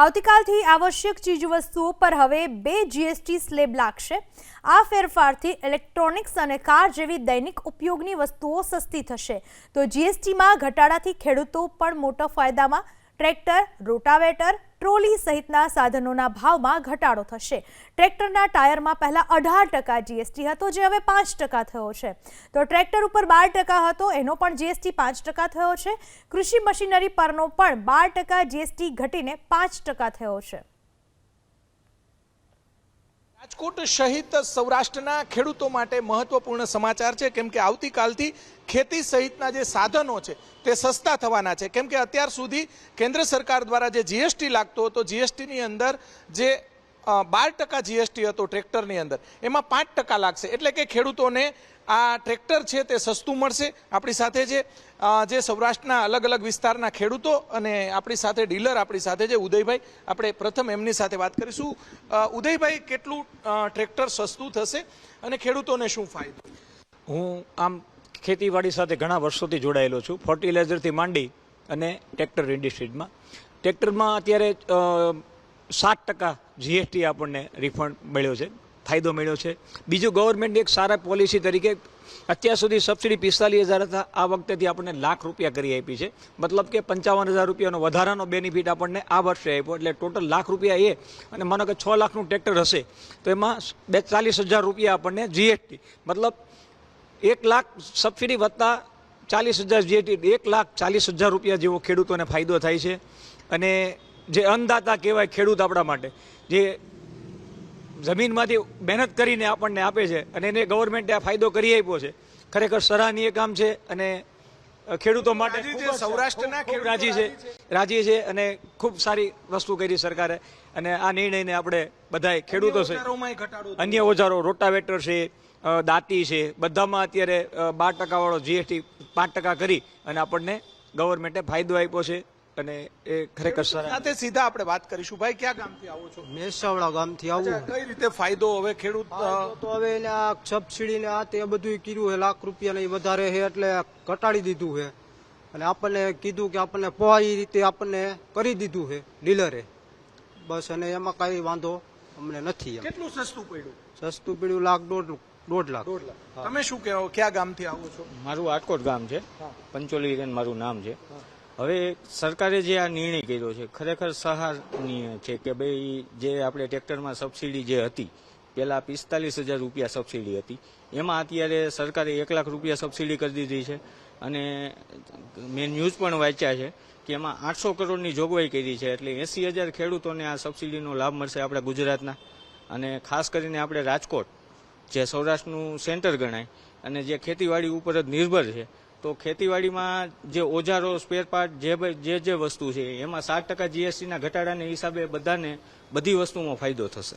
આવતીકાલથી આવશ્યક ચીજવસ્તુઓ પર હવે બે જીએસટી સ્લેબ લાગશે. આ ફેરફારથી ઇલેક્ટ્રોનિક્સ અને કાર જેવી દૈનિક ઉપયોગની વસ્તુઓ સસ્તી થશે. તો જીએસટીમાં ઘટાડાથી ખેડૂતો પણ મોટા ફાયદામાં. ટ્રેક્ટર, રોટાવેટર ટ્રોલી સહિતના સાધનોના ભાવમાં ઘટાડો થશે. ટ્રેક્ટરના ટાયરમાં પહેલા અઢાર ટકા જીએસટી હતો, જે હવે પાંચ ટકા થયો છે. તો ટ્રેક્ટર ઉપર બાર ટકા હતો, એનો પણ જીએસટી પાંચ ટકા થયો છે. કૃષિ મશીનરી પરનો પણ બાર ટકા જીએસટી ઘટીને પાંચ ટકા થયો છે. રાજકોટ સહિત સૌરાષ્ટ્રના ખેડૂતો માટે મહત્વપૂર્ણ સમાચાર છે. કેમ કે આવતીકાલથી ખેતી સહિતના જે સાધનો છે તે સસ્તા થવાના છે. કેમ કે અત્યાર સુધી કેન્દ્ર સરકાર દ્વારા જે જીએસટી લાગતો હતો જીએસટીની અંદર જે બાર ટકા જીએસટી હતો ટ્રેક્ટરની અંદર. એમાં પાંચ ટકા લાગશે. એટલે કે ખેડૂતોને આ ટ્રેક્ટર છે તે સસ્તું મળશે. આપણી સાથે છે જે સૌરાષ્ટ્રના અલગ અલગ વિસ્તારના ખેડૂતો અને આપણી સાથે ડીલર, આપણી સાથે છે ઉદયભાઈ, આપણે પ્રથમ એમની સાથે વાત કરીશું. ઉદયભાઈ, કેટલું ટ્રેક્ટર સસ્તું થશે અને ખેડૂતોને શું ફાયદો? હું આમ ખેતીવાડી સાથે ઘણા વર્ષોથી જોડાયેલો છું. ફર્ટિલાઇઝરથી માંડી અને ટ્રેક્ટર ઇન્ડસ્ટ્રીઝમાં ટ્રેક્ટરમાં અત્યારે સાત ટકા જીએસટી આપણને રિફંડ મળ્યો છે, ફાયદો મળ્યો છે. બીજું ગવર્મેન્ટની એક સારા પોલિસી તરીકે અત્યાર સુધી સબસિડી પિસ્તાલીસ હજાર હતા, આ વખતેથી આપણને લાખ રૂપિયા કરી આપી છે. મતલબ કે પંચાવન હજાર રૂપિયાનો વધારાનો બેનિફિટ આપણને આ વર્ષે આપ્યો, એટલે ટોટલ લાખ રૂપિયા એ અને માનો કે છ લાખનું ટ્રેક્ટર હશે. તો એમાં બે ચાલીસ હજાર રૂપિયા આપણને જીએસટી મતલબ એક લાખ સબસિડી વધતા ચાલીસ હજાર જીએસટી એક લાખ ચાલીસ હજાર રૂપિયા જેવો ખેડૂતોને ફાયદો થાય છે. અને જે અન્નદાતા કહેવાય ખેડૂત આપણા માટે જે જમીનમાંથી મહેનત કરીને આપણને આપે છે અને એને ગવર્મેન્ટે આ ફાયદો કરી આપ્યો છે. ખરેખર સરાહનીય કામ છે અને ખેડૂતો માટે સૌરાષ્ટ્રના ખૂબ રાજી છે રાજી છે. અને ખૂબ સારી વસ્તુ કરી સરકારે અને આ નિર્ણયને આપણે બધાય ખેડૂતો છે. અન્ય ઓજારો રોટાવેટર છે દાંતી છે બધામાં અત્યારે બાર ટકાવાળો જીએસટી પાંચ ટકા કરી અને આપણને ગવર્મેન્ટે ફાયદો આપ્યો છે. અને એ ખરેખર સાથે સીધા આપણે વાત કરીશું. ભાઈ ક્યાં ગામથી આવો છો? મેસાવડા ગામથી આવું કઈ રીતે ફાયદો હવે ખેડૂત તો હવે એને આ સબસિડી ને આ તે બધું કર્યું છે લાખ રૂપિયા ને વધારે છે એટલે ઘટાડી દીધું છે. અને આપણને કીધું કે આપણને પોહાય એ રીતે આપણને કરી દીધું છે ડીલરે. બસ અને એમાં કઈ વાંધો અમને નથી કેટલું સસ્તું પડ્યું? સસ્તું પડ્યું લાખ દોઢ દોઢ લાખ. દોઢ લાખ. તમે શું કહેવો? ક્યાં ગામથી આવો છો? મારું આટકોટ ગામ છે. પંચોલી મારું નામ છે. હવે સરકારે જે આ નિર્ણય કર્યો છે, ખરેખર સહારનીય છે કે ભાઈ જે આપણે ટ્રેક્ટરમાં સબસિડી જે હતી પેલા પિસ્તાલીસ હજાર રૂપિયા સબસિડી હતી, એમાં અત્યારે સરકારે એક લાખ રૂપિયા સબસિડી કરી દીધી છે અને મેં ન્યૂઝ પણ વાંચ્યા છે કે એમાં આઠસો કરોડની જોગવાઈ કરી છે, એટલે એસી હજાર ખેડૂતોને આ સબસિડીનો લાભ મળશે આપણા ગુજરાતના. અને ખાસ કરીને આપણે રાજકોટ, જે સૌરાષ્ટ્રનું સેન્ટર ગણાય, અને જે ખેતીવાડી ઉપર જ નિર્ભર છે તો ખેતીવાડીમાં જે ઓજારો સ્પેર પાર્ટ જે જે જે વસ્તુ છે, એમાં સાત ટકા જીએસટીના ઘટાડાના હિસાબે બધાને બધી વસ્તુમાં ફાયદો થશે.